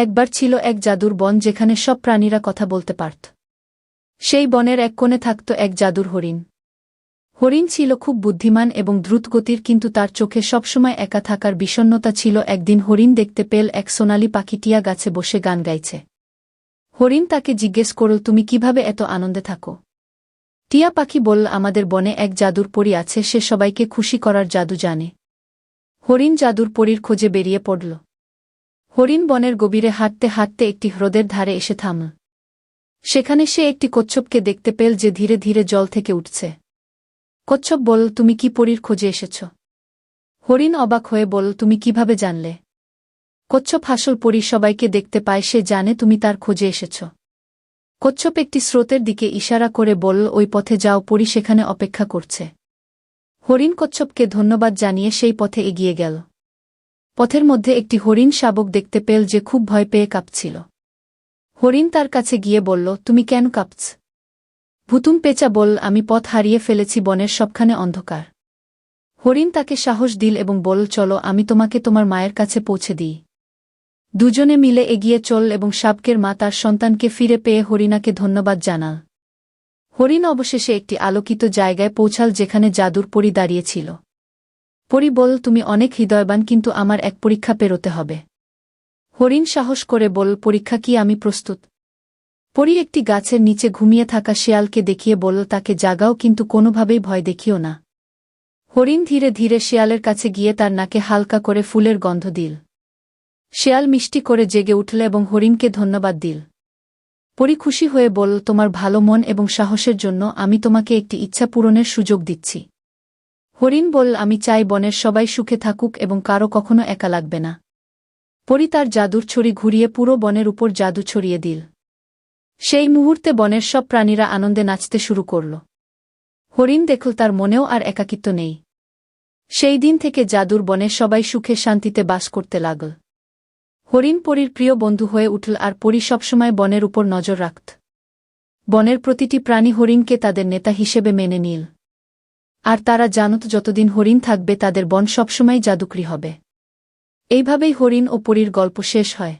একবার ছিল এক জাদুর বন যেখানে সব প্রাণীরা কথা বলতে পারত। সেই বনের এক কোণে থাকত এক জাদুর হরিণ। হরিণ ছিল খুব বুদ্ধিমান এবং দ্রুতগতির, কিন্তু তার চোখে সবসময় একা থাকার বিষণ্নতা ছিল। একদিন হরিণ দেখতে পেল এক সোনালি পাখি টিয়া গাছে বসে গান গাইছে। হরিণ তাকে জিজ্ঞেস করল, তুমি কীভাবে এত আনন্দে থাকো? টিয়া পাখি বলল, আমাদের বনে এক জাদুর পরী আছে, সে সবাইকে খুশি করার জাদু জানে। হরিণ জাদুর পরীর খোঁজে বেরিয়ে পড়ল। হরিণ বনের গভীরে হাঁটতে হাঁটতে একটি হ্রদের ধারে এসে থামল সেখানে সে একটি কচ্ছপকে দেখতে পেল যে ধীরে ধীরে জল থেকে উঠছে। কচ্ছপ বল তুমি কি পরীর খোঁজে এসেছ? হরিণ অবাক হয়ে বল তুমি কীভাবে জানলে? কচ্ছপ হাসল, পরী সবাইকে দেখতে পায়, সে জানে তুমি তার খোঁজে এসেছ। কচ্ছপ একটি স্রোতের দিকে ইশারা করে বলল, ওই পথে যাও, পরী সেখানে অপেক্ষা করছে। হরিণ কচ্ছপকে ধন্যবাদ জানিয়ে সেই পথে এগিয়ে গেল। পথের মধ্যে একটি হরিণ শাবক দেখতে পেল যে খুব ভয় পেয়ে কাঁপছিল। হরিণ তার কাছে গিয়ে বলল, তুমি কেন কাঁপছ? ভুতুম পেঁচা বল, আমি পথ হারিয়ে ফেলেছি বনের সবখানে অন্ধকার। হরিণ তাকে সাহস দিল এবং বল চলো, আমি তোমাকে তোমার মায়ের কাছে পৌঁছে দিই। দুজনে মিলে এগিয়ে চল এবং শাবকের মা তার সন্তানকে ফিরে পেয়ে হরিণাকে ধন্যবাদ জানাল। হরিণ অবশেষে একটি আলোকিত জায়গায় পৌঁছাল যেখানে জাদুর পরি দাঁড়িয়েছিল পরি বল, তুমি অনেক হৃদয়বান, কিন্তু আমার এক পরীক্ষা পেরোতে হবে। হরিণ সাহস করে বল, পরীক্ষা কি আমি প্রস্তুত? পরি একটি গাছের নিচে ঘুমিয়ে থাকা শেয়ালকে দেখিয়ে বলল তাকে জাগাও, কিন্তু কোনোভাবেই ভয় দেখিও না। হরিণ ধীরে ধীরে শেয়ালের কাছে গিয়ে তার নাকে হালকা করে ফুলের গন্ধ দিল। শেয়াল মিষ্টি করে জেগে উঠল এবং হরিণকে ধন্যবাদ দিল। পরি খুশি হয়ে বলল তোমার ভালো মন এবং সাহসের জন্য আমি তোমাকে একটি ইচ্ছা পূরণের সুযোগ দিচ্ছি। হরিণ বলল আমি চাই বনের সবাই সুখে থাকুক এবং কারও কখনো একা লাগবে না। পরি তার জাদুর ছড়ি ঘুরিয়ে পুরো বনের উপর জাদু ছড়িয়ে দিল। সেই মুহূর্তে বনের সব প্রাণীরা আনন্দে নাচতে শুরু করল। হরিণ দেখল তার মনেও আর একাকিত্ব নেই। সেই দিন থেকে জাদুর বনে সবাই সুখে শান্তিতে বাস করতে লাগল। হরিণ পরীর প্রিয় বন্ধু হয়ে উঠল আর পরী সবসময় বনের উপর নজর রাখত। বনের প্রতিটি প্রাণী হরিণকে তাদের নেতা হিসেবে মেনে নিল। আর তারা জানত যতদিন হরিণ থাকবে তাদের বন সবসময় জাদুকরি হবে। এইভাবেই হরিণ ও পরীর গল্প শেষ হয়।